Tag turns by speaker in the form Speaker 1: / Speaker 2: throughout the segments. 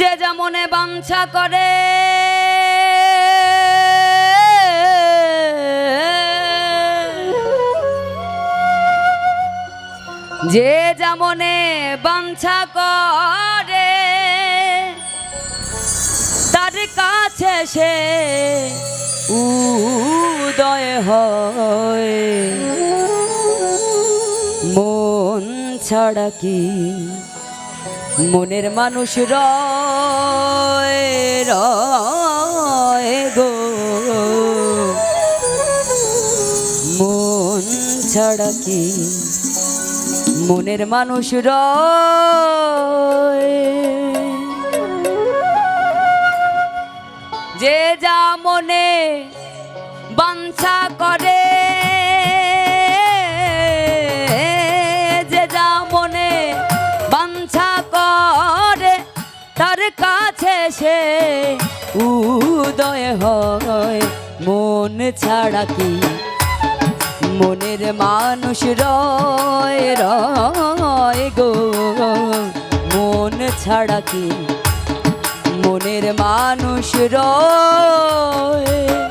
Speaker 1: যে যেমনে বাঞ্ছা করে, যে যেমনে বাঞ্ছা করে, তার কাছে সে উদয় হয়। মন ছাড়া কি মনের মানুষ রয় গো। মন ছাড়া কি? মনের মানুষ রয়। যে যা মনে বাঞ্ছা করে উদয় হয় মন ছাড়া কি? মনের মানুষ রয় রয় গো। মন ছাড়া কি? মনের মানুষ রয়।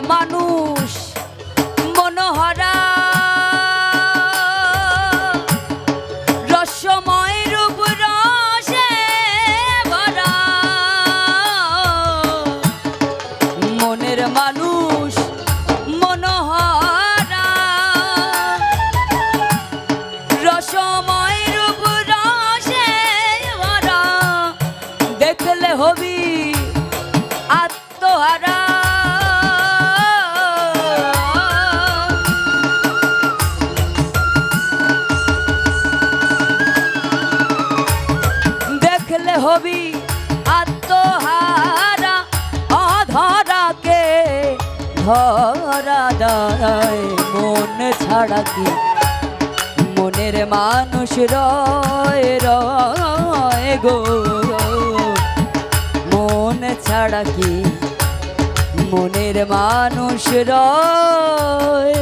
Speaker 1: মানুষ। হবি আত্মহারা, অধরাকে ধরা দায়। মন ছাড়া কি? মনের মানুষ রয় রয় গো। মন ছাড়া কি? মনের মানুষ রয়।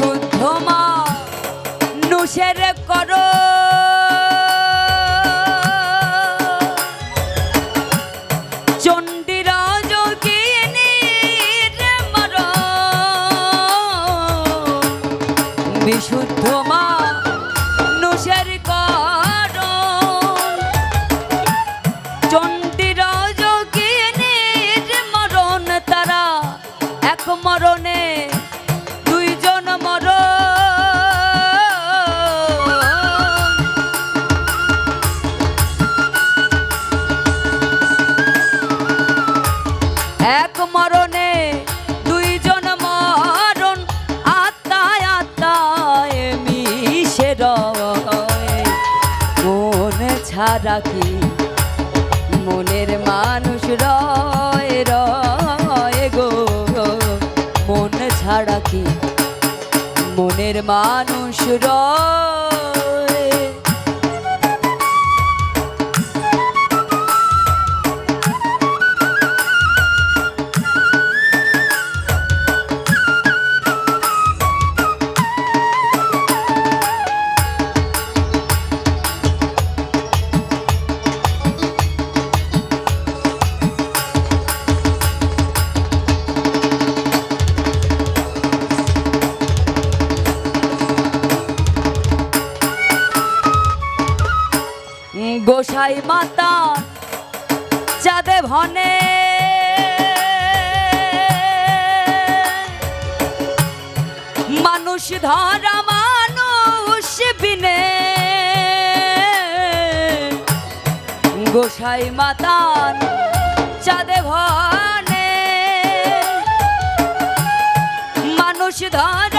Speaker 1: বিশুদ্ধ মা নুষের করো। বিশুদ্ধ মা কি মনের মানুষ রয় রয় গো। মন ছাড়া কি? মনের মানুষ রয়। গোসাই মাতা চাঁদে ভনে। মানুষ ধরা মানুষ বিনে। গোসাই মাতান চাঁদে ভনে। মানুষ ধরা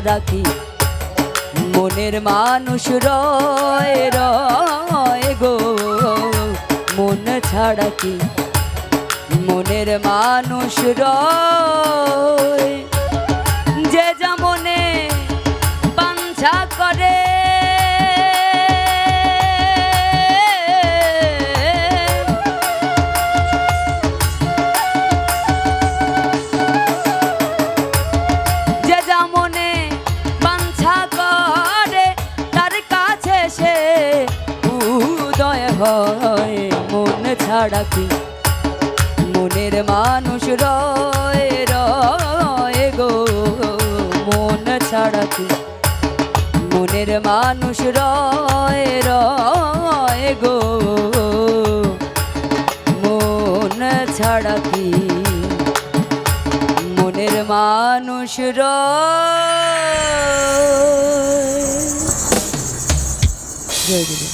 Speaker 1: কি? মনের মানুষ রয় রয় গো। মন ছাড়া কি? মনের মানুষ রয়। ছাড়া কি মনের মানুষ রয় রয় গো, মন ছাড়া কি মনের মানুষ রয় রয় গো, মন ছাড়া কি মনের মানুষ রয়। জয়